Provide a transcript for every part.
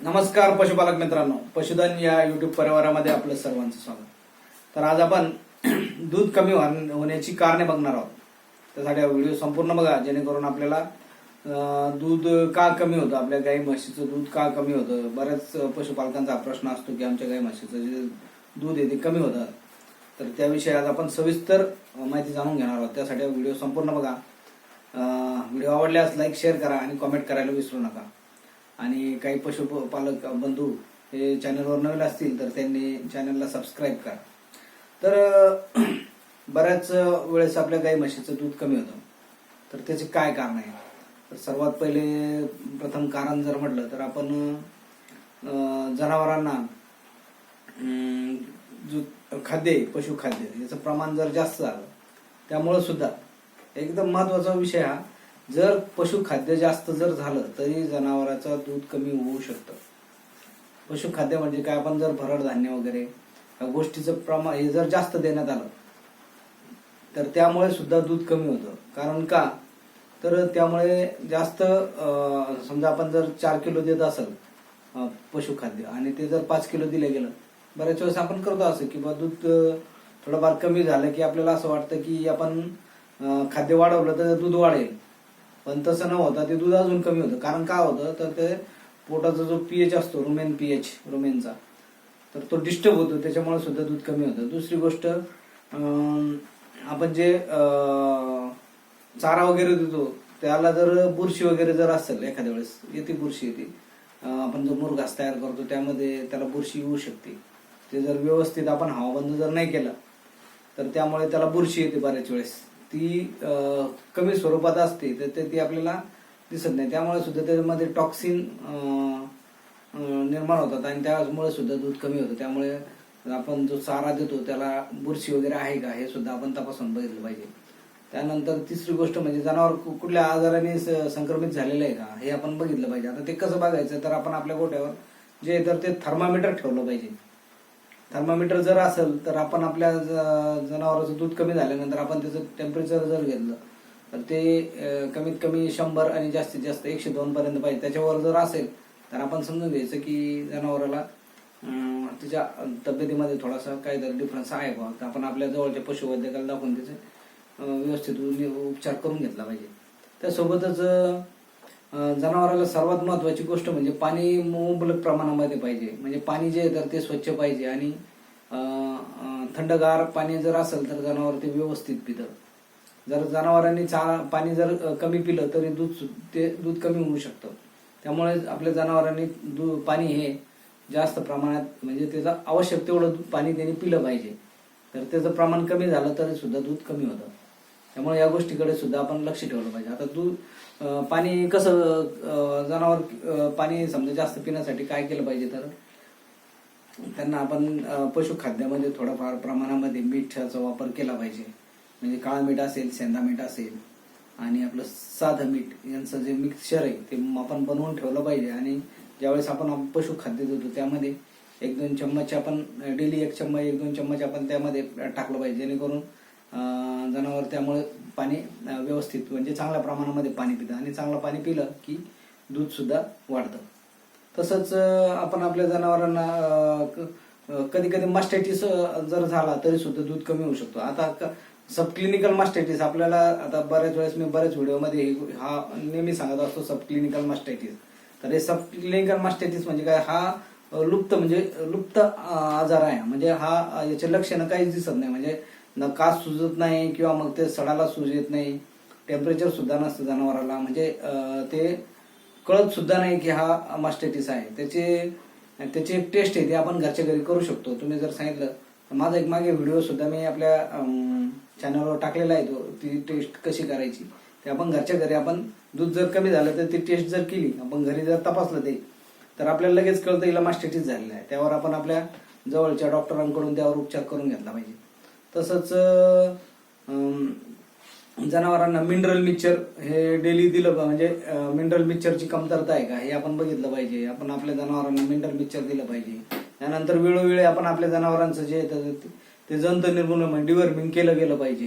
नमस्कार पशुपालक मित्रांनो. पशुधन या युट्यूब परिवारामध्ये आपलं सर्वांचं स्वागत. तर आज आपण दूध कमी होण्याची कारणे बघणार आहोत. त्यासाठी हा व्हिडिओ संपूर्ण बघा जेणेकरून आपल्याला दूध का कमी होतं? आपल्या गाई म्हशीचं दूध का कमी होतं? बऱ्याच पशुपालकांचा प्रश्न असतो की आमच्या गाई म्हशीचं जे दूध आहे ते कमी होतं. तर त्याविषयी आज आपण सविस्तर माहिती जाणून घेणार आहोत. त्यासाठी हा व्हिडिओ संपूर्ण बघा. व्हिडिओ आवडल्यास लाईक शेअर करा आणि कॉमेंट करायला विसरू नका. आणि काही पशुपालक बंधू हे चॅनलवर नवीन असतील तर त्यांनी चॅनलला सबस्क्राईब करा. तर बऱ्याच वेळेस आपल्या गाई म्हशीचं दूध कमी होतं. तर त्याचे काय कारण आहे? तर सर्वात पहिले प्रथम कारण जर म्हटलं तर आपण जनावरांना जो खाद्य पशुखाद्य याचं प्रमाण जर जास्त झालं त्यामुळं सुद्धा एकदम महत्त्वाचा विषय हा जर पशुखाद्य जास्त जर झालं तरी जनावराचं दूध कमी होऊ शकतं. पशुखाद्य म्हणजे काय? आपण जर भरड धान्य वगैरे या गोष्टीचं प्रमाण हे जर जास्त देण्यात आलं तर त्यामुळे सुद्धा दूध कमी होतं. कारण का? तर त्यामुळे जास्त समजा आपण जर चार किलो देत असेल पशुखाद्य आणि ते जर पाच किलो दिलं गेलं बऱ्याच वेळेस आपण करतो असं की बा दूध थोडंफार कमी झालं की आपल्याला असं वाटतं की आपण खाद्य वाढवलं तर दूध वाढेल. पण तसं न होता ते दूध अजून कमी होतं. कारण काय होतं? तर ते पोटाचा जो पीएच असतो रुमेन पीएच रुमेनचा तर तो डिस्टर्ब होतो. त्याच्यामुळे सुद्धा दूध कमी होतं. दुसरी गोष्ट आपण जे चारा वगैरे देतो त्याला जर बुरशी वगैरे जर असेल एखाद्या वेळेस येते बुरशी येते. आपण जो मुरघास तयार करतो त्यामध्ये त्याला बुरशी येऊ शकते. ते जर व्यवस्थित आपण हवाबंद जर नाही केला तर त्यामुळे त्याला बुरशी येते बऱ्याच वेळेस. ती कमी स्वरूपात असते तर ते ती आपल्याला दिसत नाही. त्यामुळे सुद्धा त्याच्यामध्ये टॉक्सिन निर्माण होतात आणि त्यामुळे सुद्धा दूध कमी होतं. त्यामुळे आपण जो चारा देतो त्याला बुरशी वगैरे आहे का हे सुद्धा आपण तपासून बघितलं पाहिजे. त्यानंतर तिसरी गोष्ट म्हणजे जनावर कु- कुठल्या आजाराने स- संक्रमित झालेलं आहे का हे आपण बघितलं पाहिजे. आता ते कसं बघायचं तर आपण आपल्या गोट्यावर जे आहे तर ते थर्मामीटर ठेवलं पाहिजे. थर्मामीटर जर असेल तर आपण आपल्या ज- जनावराचं दूध कमी झाल्यानंतर आपण त्याचं टेम्परेचर जर घेतलं तर ते कमीत कमी शंभर आणि जास्तीत जास्त एकशे दोन पर्यंत पाहिजे. त्याच्यावर जर असेल तर आपण समजून घ्यायचं की जनावराला तिच्या तब्येतीमध्ये थोडासा काहीतरी डिफरन्स आहे बा तर आपण आपल्या जवळच्या पशुवैद्यकाला दाखवून त्याचे व्यवस्थित उपचार करून घेतला पाहिजे. त्यासोबतच जनावराला सर्वात महत्वाची गोष्ट म्हणजे पाणी मुबलक प्रमाणामध्ये पाहिजे. म्हणजे पाणी जे आहे तर ते स्वच्छ पाहिजे आणि थंडगार पाणी जर असेल तर जनावर ते व्यवस्थित पितं. जर जनावरांनी चा पाणी जर कमी पिलं तरी दूध सु- ते दूध कमी होऊ शकतं. त्यामुळे आपल्या जनावरांनी दूध पाणी हे जास्त प्रमाणात म्हणजे त्याचं आवश्यक तेवढं दूध पाणी त्यांनी पिलं पाहिजे. तर त्याचं प्रमाण कमी झालं तरी सुद्धा दूध कमी होतं. त्यामुळे या गोष्टीकडे सुद्धा आपण लक्ष ठेवलं पाहिजे. आता तू पाणी कसं जनावर पाणी समजा जास्त पिण्यासाठी काय केलं पाहिजे तर? त्यांना आपण पशुखाद्यामध्ये थोडाफार प्रमाणामध्ये मिठाचा वापर केला पाहिजे. म्हणजे काळा मीठ असेल सेंधा मीठ असेल आणि आपलं साधं मीठ यांचं जे मिक्सचर आहे ते आपण बनवून ठेवलं पाहिजे. आणि ज्यावेळेस आपण पशुखाद्य देतो त्यामध्ये एक दोन चम्मच आपण डेली एक चम्मच एक दोन चम्मच आपण त्यामध्ये टाकलं पाहिजे जेणेकरून जनावर त्यामुळे पाणी व्यवस्थित म्हणजे चांगल्या प्रमाणामध्ये पाणी पितं. आणि चांगलं पाणी पिलं की दूध सुद्धा वाढतं. तसंच आपण आपल्या जनावरांना कधी कधी मास्टायटिस जर झाला तरी सुद्धा दूध कमी होऊ शकतो. आता सबक्लिनिकल मास्टायटिस आपल्याला आता बऱ्याच वेळेस मी बऱ्याच व्हिडिओमध्ये हे- हा नेहमी सांगत असतो सबक्लिनिकल मास्टायटिस तर हे सबक्लिनिकल मास्टायटिस म्हणजे काय? हा लुप्त म्हणजे लुप्त आजार आहे. म्हणजे हा याचे लक्षणं काहीच दिसत नाही. म्हणजे न कास सुजत नाही किंवा मग ते सडाला सूज येत नाही. टेम्परेचर सुद्धा नसतं जनावराला. म्हणजे ते कळत सुद्धा नाही की हा मास्टेटिस आहे. त्याचे त्याची एक टेस्ट आहे ती आपण घरच्या घरी करू शकतो. तुम्ही जर सांगितलं तर माझा एक मागे व्हिडिओ सुद्धा मी आपल्या चॅनलवर टाकलेला आहे तो. ती टेस्ट कशी करायची? ते आपण घरच्या घरी आपण दूध जर कमी झालं तर ती टेस्ट जर केली आपण घरी जर तपासलं ते तर आपल्याला लगेच कळतं हिला मास्टेटिस झालेला आहे. त्यावर आपण आपल्या जवळच्या डॉक्टरांकडून त्यावर उपचार करून घेतला पाहिजे. तसंच जनावरांना मिनरल मिक्सचर हे डेली दिलं म्हणजे मिनरल मिक्सचरची कमतरता आहे का? हे आपण बघितलं पाहिजे. आपण आपल्या जनावरांना मिनरल मिक्सचर दिलं पाहिजे. त्यानंतर वेळोवेळी आपण आपल्या जनावरांचं जे तर ते- ते जंत निर्मूलन म्हणजे डिवर्मिंग केलं गेलं पाहिजे.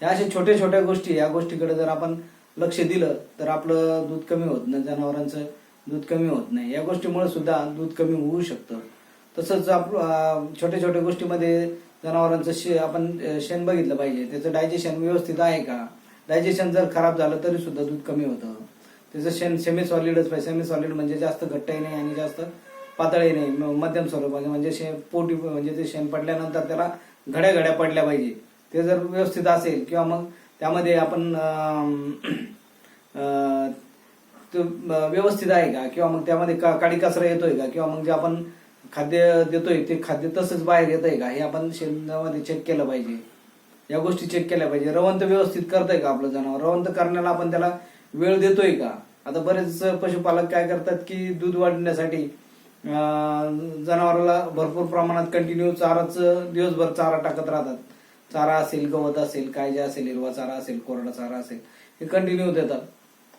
ह्या अशा छोट्या छोट्या गोष्टी या गोष्टीकडे जर आपण लक्ष दिलं तर आपलं दूध कमी होत नाही जनावरांचं दूध कमी होत नाही. या गोष्टीमुळे सुद्धा दूध कमी होऊ शकतं. तसंच आप छोट्या छोट्या गोष्टीमध्ये जनावरांचं शे आपण शेण बघितलं पाहिजे. त्याचं डायजेशन व्यवस्थित आहे का? डायजेशन जर खराब झालं तरी सुद्धा दूध कमी होतं. त्याचं शेण सेमी सॉलिडच पाहिजे. सेमी सॉलिड म्हणजे जास्त घट्टही नाही आणि जास्त पातळही नाही. मध्यम स्वरूपाचे. म्हणजे शे पोटी म्हणजे ते शेण पडल्यानंतर त्याला घड्या घड्या पडल्या पाहिजे. ते जर व्यवस्थित असेल किंवा मग त्यामध्ये आपण व्यवस्थित आहे का? किंवा मग त्यामध्ये का काडी कचरा येतोय का? किंवा मग जे आपण खाद्य देतोय ते खाद्य तसंच बाहेर येतंय का? हे आपण शेणामध्ये चेक केलं पाहिजे. या गोष्टी चेक केल्या पाहिजे. रवंत व्यवस्थित करताय का आपलं जनावर? रवंत करण्याला आपण त्याला वेळ देतोय का? आता बरेच पशुपालक काय करतात की दूध वाढण्यासाठी जनावराला भरपूर प्रमाणात कंटिन्यू चाराच दिवसभर चारा टाकत राहतात. चारा असेल गवत असेल काय जे असेल हिरवा चारा असेल कोरडा चारा असेल हे कंटिन्यू देतात.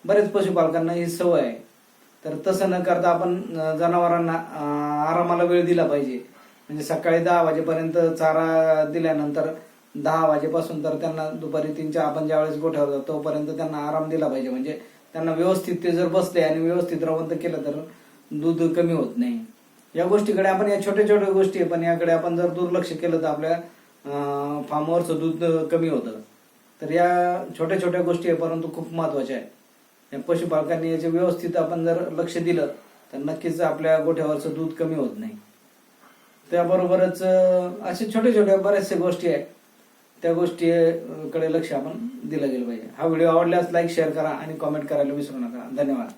बरेच पशुपालकांना ही सवय आहे. तर तसं न करता आपण जनावरांना आरामाला वेळ दिला पाहिजे. म्हणजे सकाळी दहा वाजेपर्यंत चारा दिल्यानंतर दहा वाजेपासून तर त्यांना दुपारी तीन चार आपण ज्यावेळेस गोठ्यावर तोपर्यंत त्यांना आराम दिला पाहिजे. म्हणजे त्यांना व्यवस्थित ते जर बसले आणि व्यवस्थित रवंत केलं तर दूध कमी होत नाही. या गोष्टीकडे आपण या छोट्या छोट्या गोष्टी आहे पण याकडे आपण जर दुर्लक्ष केलं तर आपल्या फार्मवरचं दूध कमी होतं. तर या छोट्या छोट्या गोष्टी आहे परंतु खूप महत्त्वाच्या आहे पशुपालकांनी याचे व्यवस्थित आपण जर लक्ष दिलं तर नक्कीच आपल्या गोठ्यावरचं दूध कमी होत नाही. त्याबरोबरच असे छोट्या छोट्या बऱ्याचशा गोष्टी आहेत. त्या गोष्टीकडे लक्ष आपण दिलं गेलं पाहिजे. हा व्हिडिओ आवडल्यास लाईक शेअर करा आणि कॉमेंट करायला विसरू नका. धन्यवाद.